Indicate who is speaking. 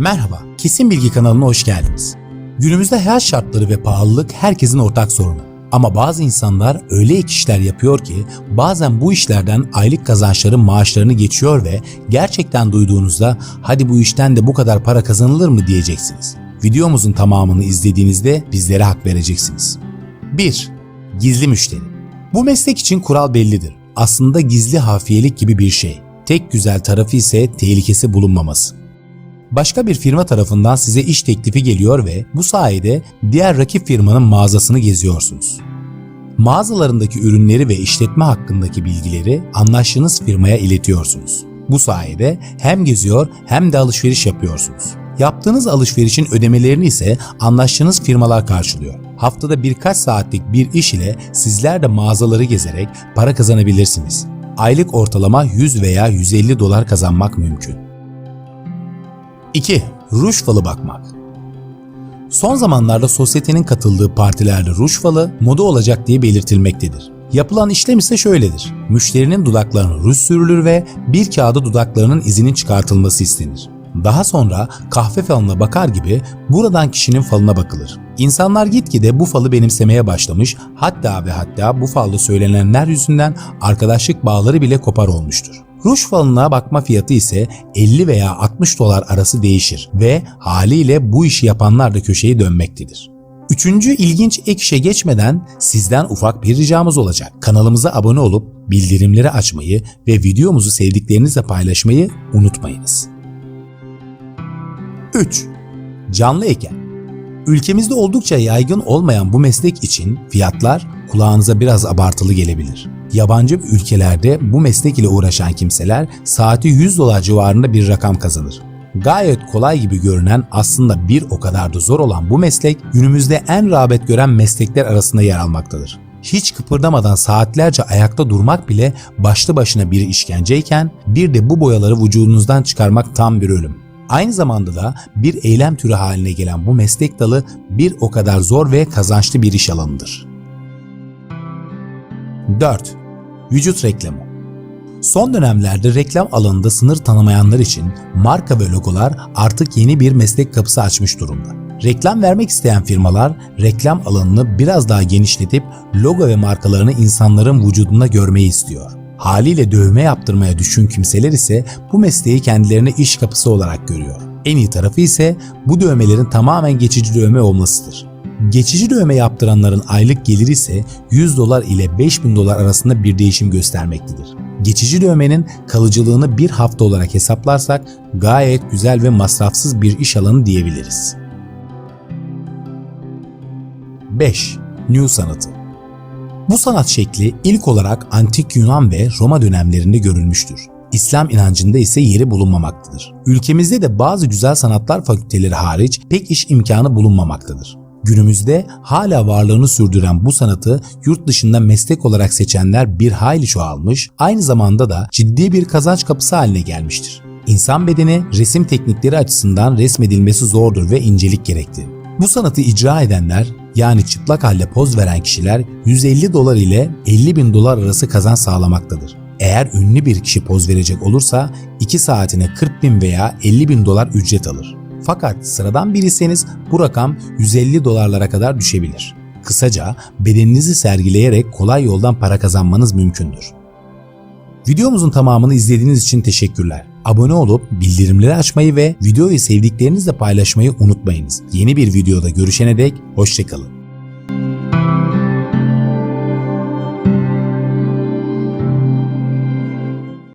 Speaker 1: Merhaba, Kesin Bilgi kanalına hoş geldiniz. Günümüzde hayat şartları ve pahalılık herkesin ortak sorunu. Ama bazı insanlar öyle ek işler yapıyor ki bazen bu işlerden aylık kazançların maaşlarını geçiyor ve gerçekten duyduğunuzda hadi bu işten de bu kadar para kazanılır mı diyeceksiniz. Videomuzun tamamını izlediğinizde bizlere hak vereceksiniz. 1. Gizli müşteri. Bu meslek için kural bellidir. Aslında gizli hafiyelik gibi bir şey. Tek güzel tarafı ise tehlikesi bulunmaması. Başka bir firma tarafından size iş teklifi geliyor ve bu sayede diğer rakip firmanın mağazasını geziyorsunuz. Mağazalarındaki ürünleri ve işletme hakkındaki bilgileri anlaştığınız firmaya iletiyorsunuz. Bu sayede hem geziyor hem de alışveriş yapıyorsunuz. Yaptığınız alışverişin ödemelerini ise anlaştığınız firmalar karşılıyor. Haftada birkaç saatlik bir iş ile sizler de mağazaları gezerek para kazanabilirsiniz. Aylık ortalama 100 veya 150 dolar kazanmak mümkün. 2. Ruj falı bakmak. Son zamanlarda sosyetenin katıldığı partilerde ruj falı moda olacak diye belirtilmektedir. Yapılan işlem ise şöyledir. Müşterinin dudaklarına ruj sürülür ve bir kağıda dudaklarının izinin çıkartılması istenir. Daha sonra kahve falına bakar gibi buradan kişinin falına bakılır. İnsanlar gitgide bu falı benimsemeye başlamış hatta ve hatta bu falda söylenenler yüzünden arkadaşlık bağları bile kopar olmuştur. Ruj falına bakma fiyatı ise 50 veya 60 dolar arası değişir ve haliyle bu işi yapanlar da köşeyi dönmektedir. Üçüncü ilginç ek işe geçmeden sizden ufak bir ricamız olacak. Kanalımıza abone olup bildirimleri açmayı ve videomuzu sevdiklerinizle paylaşmayı unutmayınız. 3. Canlı eken Ülkemizde oldukça yaygın olmayan bu meslek için fiyatlar kulağınıza biraz abartılı gelebilir. Yabancı ülkelerde bu meslek ile uğraşan kimseler saati 100 dolar civarında bir rakam kazanır. Gayet kolay gibi görünen aslında bir o kadar da zor olan bu meslek günümüzde en rağbet gören meslekler arasında yer almaktadır. Hiç kıpırdamadan saatlerce ayakta durmak bile başlı başına bir işkenceyken bir de bu boyaları vücudunuzdan çıkarmak tam bir ölüm. Aynı zamanda da bir eylem türü haline gelen bu meslek dalı bir o kadar zor ve kazançlı bir iş alanıdır. 4. Vücut reklamı Son dönemlerde reklam alanında sınır tanımayanlar için marka ve logolar artık yeni bir meslek kapısı açmış durumda. Reklam vermek isteyen firmalar reklam alanını biraz daha genişletip logo ve markalarını insanların vücudunda görmeyi istiyor. Haliyle dövme yaptırmaya düşkün kimseler ise bu mesleği kendilerine iş kapısı olarak görüyor. En iyi tarafı ise bu dövmelerin tamamen geçici dövme olmasıdır. Geçici dövme yaptıranların aylık geliri ise 100 dolar ile 5000 dolar arasında bir değişim göstermektedir. Geçici dövmenin kalıcılığını bir hafta olarak hesaplarsak gayet güzel ve masrafsız bir iş alanı diyebiliriz. 5. New sanatı bu sanat şekli ilk olarak antik Yunan ve Roma dönemlerinde görülmüştür. İslam inancında ise yeri bulunmamaktadır. Ülkemizde de bazı güzel sanatlar fakülteleri hariç pek iş imkanı bulunmamaktadır. Günümüzde hala varlığını sürdüren bu sanatı yurt dışında meslek olarak seçenler bir hayli çoğalmış, aynı zamanda da ciddi bir kazanç kapısı haline gelmiştir. İnsan bedeni resim teknikleri açısından resmedilmesi zordur ve incelik gerektirir. Bu sanatı icra edenler yani çıplak halde poz veren kişiler 150 dolar ile 50 bin dolar arası kazanç sağlamaktadır. Eğer ünlü bir kişi poz verecek olursa 2 saatine 40 bin veya 50 bin dolar ücret alır. Fakat sıradan biriyseniz bu rakam 150 dolarlara kadar düşebilir. Kısaca bedeninizi sergileyerek kolay yoldan para kazanmanız mümkündür. Videomuzun tamamını izlediğiniz için teşekkürler. Abone olup bildirimleri açmayı ve videoyu sevdiklerinizle paylaşmayı unutmayınız. Yeni bir videoda görüşene dek hoşçakalın.